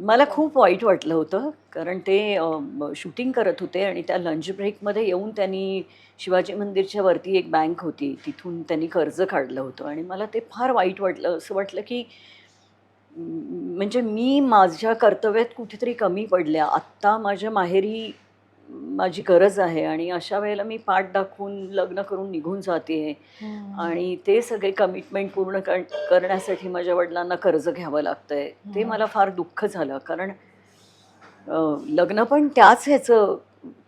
मला खूप वाईट वाटलं होतं कारण ते शूटिंग करत होते आणि त्या लंच ब्रेकमध्ये येऊन त्यांनी शिवाजी मंदिरच्या वरती एक बँक होती. तिथून त्यांनी कर्ज काढलं होतं आणि मला ते फार वाईट वाटलं. असं वाटलं की म्हणजे मी माझ्या कर्तव्यात कुठेतरी कमी पडल्या. आत्ता माझ्या माहेरी माझी गरज आहे आणि अशा वेळेला मी पाठ दाखवून लग्न करून निघून जाते. आणि ते सगळे कमिटमेंट पूर्ण कर करण्यासाठी माझ्या वडिलांना कर्ज घ्यावं लागतंय. ते. मला फार दुःख झालं. कारण लग्न पण त्याच ह्याचं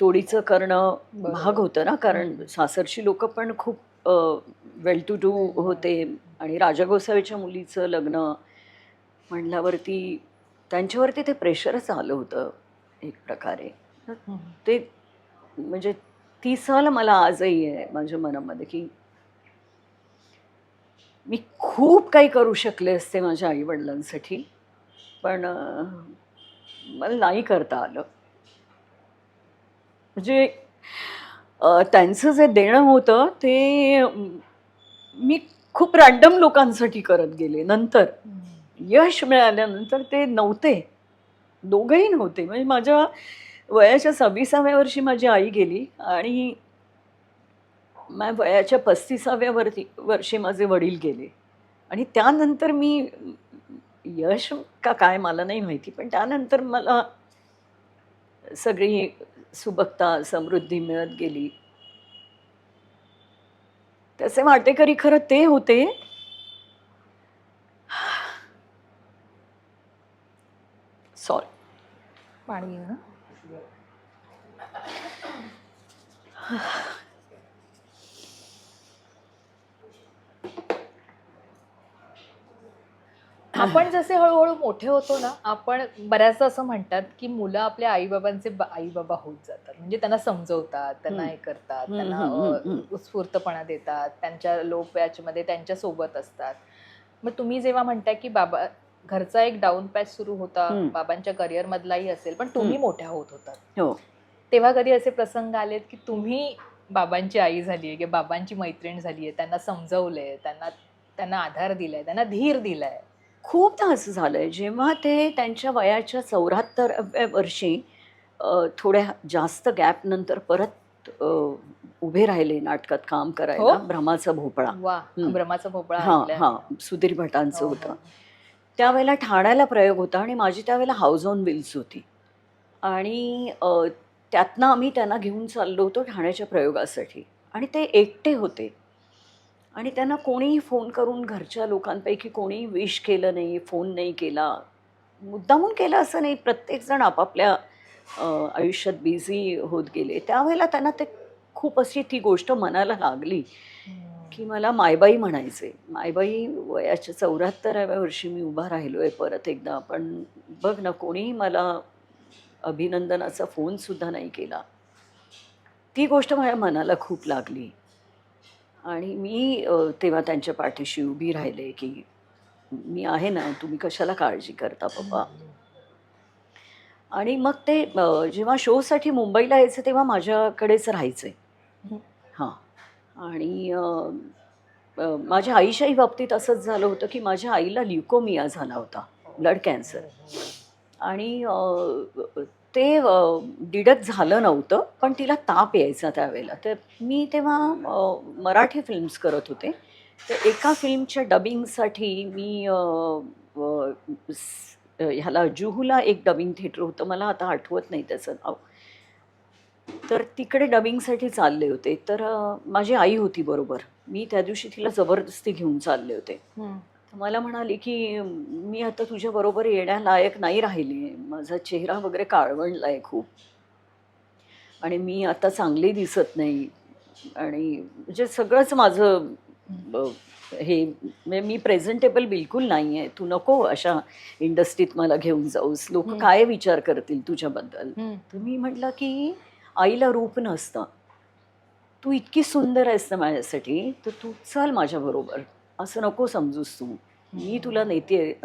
तोडीचं करणं. भाग होतं ना. कारण सासरची लोक पण खूप वेल टू डू होते. आणि राजा गोसावीच्या मुलीचं लग्न म्हणल्यावरती त्यांच्यावरती ते प्रेशरच आलं होतं एक प्रकारे. ते म्हणजे ती सहल मला आजही आहे माझ्या मनामध्ये की मी खूप काही करू शकले असते माझ्या आईवडिलांसाठी पण मला नाही करता आलं. म्हणजे त्यांचं जे देणं होतं ते मी खूप रॅन्डम लोकांसाठी करत गेले. नंतर यश मिळाल्यानंतर ते नव्हते. दोघंही नव्हते. म्हणजे माझ्या वयाच्या सव्वीसाव्या वर्षी माझी आई गेली आणि वयाच्या पस्तीसाव्या वरती वर्षी माझे वडील गेले. आणि त्यानंतर मी यश का काय मला नाही माहिती पण त्यानंतर मला सगळी सुबकता समृद्धी मिळत गेली. त्याचे वाटेकरी खरं ते होते. सॉरी पाणी आपण जसे हळूहळू मोठे होतो ना आपण बऱ्याचदा असं म्हणतात की मुलं आपल्या आईबाबांचे आई बाबा होत जातात म्हणजे त्यांना समजवतात त्यांना. हे करतात त्यांना. उत्स्फूर्तपणा देतात त्यांच्या लो मध्ये त्यांच्यासोबत असतात मग तुम्ही जेव्हा म्हणताय की बाबा घरचा एक डाऊन पॅच सुरू होता. बाबांच्या करिअर मधलाही असेल पण तुम्ही मोठ्या होत होतात हो तेव्हा कधी असे प्रसंग आलेत की तुम्ही बाबांची आई झाली आहे किंवा बाबांची मैत्रीण झाली आहे त्यांना समजवलंय त्यांना त्यांना आधार दिलाय त्यांना धीर दिलाय खूपदा असं झालंय जेव्हा ते त्यांच्या वयाच्या चौऱ्याहत्तराव्या वर्षी थोड्या जास्त गॅप नंतर परत उभे राहिले नाटकात काम करायला हो? भ्रमाचा भोपळा. ब्रह्माचा भोपळा हां सुधीर भटांचं हो, होतं. त्यावेळेला ठाण्याला प्रयोग होता आणि माझी त्यावेळेला हाऊस ऑन विल्स होती. आणि त्यातनं आम्ही त्यांना घेऊन चाललो होतो ठाण्याच्या प्रयोगासाठी. आणि ते एकटे होते. आणि त्यांना कोणीही फोन करून घरच्या लोकांपैकी कोणीही विश केलं नाही फोन नाही केला. मुद्दामून केला असं नाही प्रत्येकजण आपापल्या आयुष्यात बिझी होत गेले. त्यावेळेला त्यांना ते खूप अशी ती गोष्ट मनाला लागली. की मला मायबाई म्हणायचे. मायबाई वयाच्या चौऱ्याहत्तराव्या वर्षी मी उभा राहिलो आहे परत एकदा. पण बघ ना कोणीही मला अभिनंदनाचा फोनसुद्धा नाही केला. ती गोष्ट माझ्या मनाला खूप लागली. आणि मी तेव्हा त्यांच्या पाठीशी उभी राहिले की मी आहे ना तुम्ही कशाला काळजी करता पप्पा आणि मग ते जेव्हा शोसाठी मुंबईला यायचं तेव्हा माझ्याकडेच राहायचे. आणि माझ्या आईच्याही बाबतीत असंच झालं होतं की माझ्या आईला ल्युकोमिया झाला होता ब्लड कॅन्सर. आणि ते डिडक्ट झालं नव्हतं पण तिला ताप यायचा त्यावेळेला. तर मी तेव्हा मराठी फिल्म्स करत होते. तर एका फिल्मच्या डबिंगसाठी मी ह्याला जुहूला एक डबिंग थिएटर होतं. मला आता आठवत नाही त्याचं नाव. तर तिकडे डबिंगसाठी चालले होते. तर माझी आई होती बरोबर. मी त्या दिवशी तिला जबरदस्ती घेऊन चालले होते. मला म्हणाली की मी आता तुझ्याबरोबर येण्यालायक नाही राहिली. माझा चेहरा वगैरे काळवंडला आहे खूप. आणि मी आता चांगली दिसत नाही. आणि म्हणजे सगळंच माझं हे म्हणजे मी प्रेझेंटेबल बिलकुल नाही आहे तू नको अशा इंडस्ट्रीत मला घेऊन जाऊस. लोक. काय विचार करतील तुझ्याबद्दल. तर मी म्हटलं की आईला रूप नसतं. तू इतकी सुंदर आहेस ना माझ्यासाठी तर तू चल माझ्याबरोबर असं नको समजूस तू. मी तुला नेते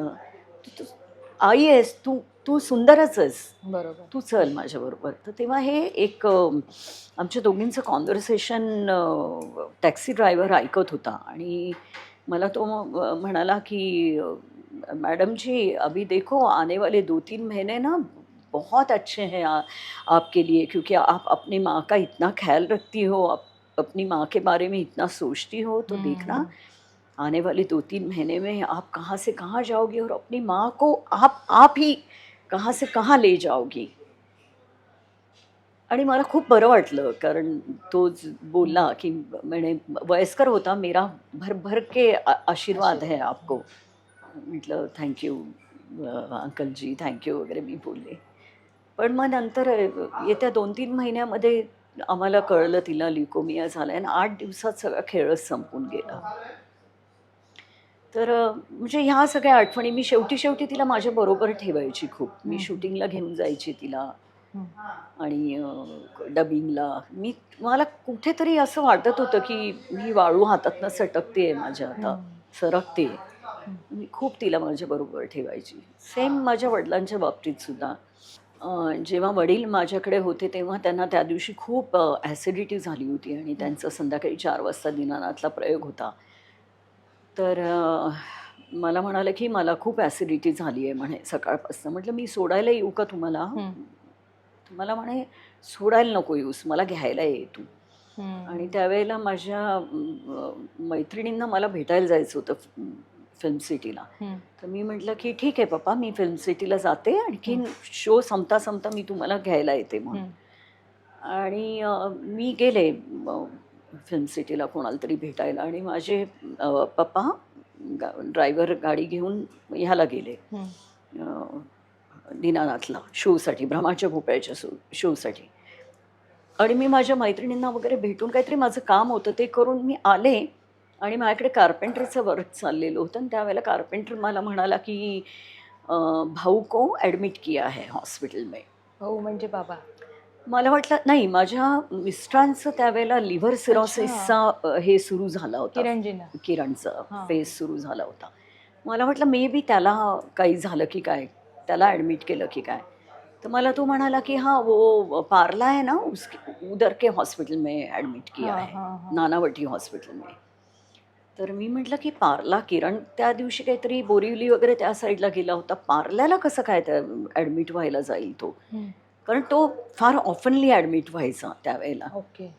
आई आहेस तू तू सुंदरच आहेस. बरोबर. तू चल माझ्याबरोबर तर तेव्हा हे एक आमच्या दोघींचं कॉन्व्हर्सेशन टॅक्सी ड्रायव्हर ऐकत होता. आणि मला तो म्हणाला की मैडम जी अभी देखो आने वाले दो तीन महीने ना बहुत अच्छे हैं आ, आपके लिए क्योंकि आप अपनी माँ का इतना ख्याल रखती हो आप अपनी माँ के बारे में इतना सोचती हो तो देखना आने वाले दो तीन महीने में आप कहाँ से कहाँ जाओगी और अपनी माँ को आप आप ही कहाँ से कहाँ ले जाओगी? आणि मला खूप बरं वाटलं कारण तो ज- बोलला की म्हणे वयस्कर होता मेरा भर भर के आशीर्वाद है आपको. म्हटलं थँक्यू अंकलजी थँक्यू वगैरे मी बोलले. पण मग नंतर येत्या दोन तीन महिन्यामध्ये आम्हाला कळलं तिला लिकोमिया झाला आणि आठ दिवसात सगळा खेळच संपून गेला. तर म्हणजे ह्या सगळ्या आठवणी मी शेवटी शेवटी तिला माझ्या बरोबर ठेवायची खूप. मी. शूटिंगला घेऊन जायची तिला. आणि डबिंगला. मी मला कुठेतरी असं वाटत होतं की मी वाळू हातातनं सटकते माझ्या आता. सरकते मी खूप तिला माझ्या बरोबर ठेवायची. सेम माझ्या वडिलांच्या बाबतीत सुद्धा. जेव्हा वडील माझ्याकडे होते तेव्हा त्यांना त्या दिवशी खूप ॲसिडिटी झाली होती आणि त्यांचा संध्याकाळी चार वाजता दिनानाथला प्रयोग होता. तर मला म्हणाले की मला खूप ॲसिडिटी झाली आहे म्हणे सकाळपासून. म्हटलं मी सोडायला येऊ का तुम्हाला. मला म्हणे सोडायला नको येऊस मला घ्यायला ये तू. आणि त्यावेळेला माझ्या मैत्रिणींना मला भेटायला जायचं होतं. फिल्म सिटीला. तर मी म्हटलं की ठीक आहे पप्पा मी फिल्म सिटीला जाते. आणखीन शो संपता संपता मी तुम्हाला घ्यायला येते म्हणून. आणि मी गेले फिल्म सिटीला कोणाला तरी भेटायला. आणि माझे पप्पा ड्रायव्हर गाडी घेऊन ह्याला गेले. दीनानाथला शोसाठी भ्रमाच्या भोपळ्याच्या शो शोसाठी. आणि मी माझ्या मैत्रिणींना वगैरे भेटून काहीतरी माझं काम होतं ते करून मी आले. आणि माझ्याकडे कार्पेंटरचं वर्क चाललेलं होतं. आणि त्यावेळेला कार्पेंटर मला म्हणाला की भाऊ को ॲडमिट किया है हॉस्पिटल में? हो म्हणजे बाबा. मला वाटलं नाही माझ्या मिस्टरांचं त्यावेळेला लिव्हर सिरोसिसचा हे सुरू झाला होता. किरणजींना. किरणचा. फेस सुरू झाला होता. मला वाटलं मे बी त्याला काही झालं की काय? त्याला ॲडमिट केलं की काय? तर मला तो म्हणाला की हाँ वो पार्ला है ना उसके उधर के हॉस्पिटल में ॲडमिट किया हां, है. हां, हां. नानावटी हॉस्पिटल में. तर मी म्हटलं की पार्ला किरण त्या दिवशी काहीतरी बोरिवली वगैरे त्या साईडला गेला होता. पार्ल्याला कसं काय त्या ॲडमिट व्हायला जाईल तो. कारण तो फार ऑफनली ॲडमिट व्हायचा त्यावेळेला. ओके.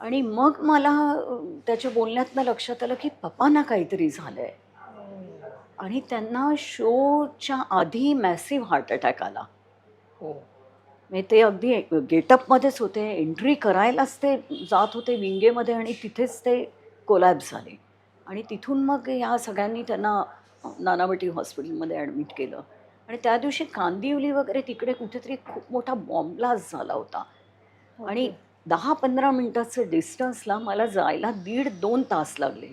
आणि मग मला त्याच्या बोलण्यातनं लक्षात आलं की पप्पांना काहीतरी झालं आहे आणि त्यांना शोच्या आधी मॅसिव्ह हार्ट अटॅक आला. हो. म्हणजे ते अगदी गेटअपमध्येच होते एंट्री करायलाच ते जात होते विंगेमध्ये आणि तिथेच ते कोलॅब झाले. आणि तिथून मग या सगळ्यांनी त्यांना नानावटी हॉस्पिटलमध्ये ॲडमिट केलं. आणि त्या दिवशी कांदिवली वगैरे तिकडे कुठेतरी खूप मोठा बॉम्ब ब्लास्ट झाला होता. आणि दहा पंधरा मिनटाचं डिस्टन्सला मला जायला दीड दोन तास लागले.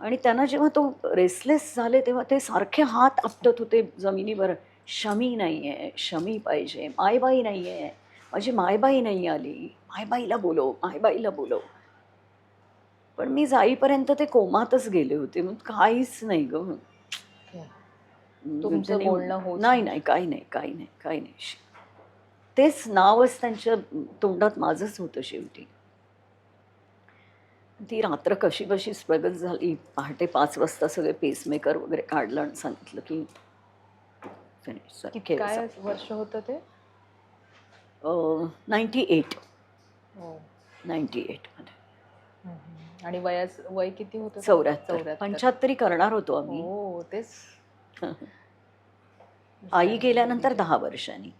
आणि त्यांना जेव्हा तो रेसलेस झाले तेव्हा ते सारखे हात आपटत होते जमिनीवर. शमी नाही आहे शमी पाहिजे मायबाई नाही आहे माझी मायबाई नाही आली. मायबाईला बोलव मायबाईला बोलव. पण मी जाईपर्यंत ते कोमातच गेले होते. मग काहीच नाही ग. तुमचं त्यांनी- बोलणं होत नाही नाही. काही नाही काही नाही काही नाही. तेच नावच त्यांच्या तोंडात माझंच होतं शेवटी. ती रात्र कशी बशी स्ट्रगल झाली. पहाटे पाच वाजता सगळे पेसमेकर वगैरे काढलं आणि सांगितलं की काय वर्ष होतं ते? नाईन्टी एट हो. नाईन्टी एटमध्ये. आणि वयाच वय किती होतं? चौऱ्याहत्तर. पंच्याहत्तरी करणार होतो आम्ही. हो तेच. आई गेल्यानंतर दहा वर्षांनी.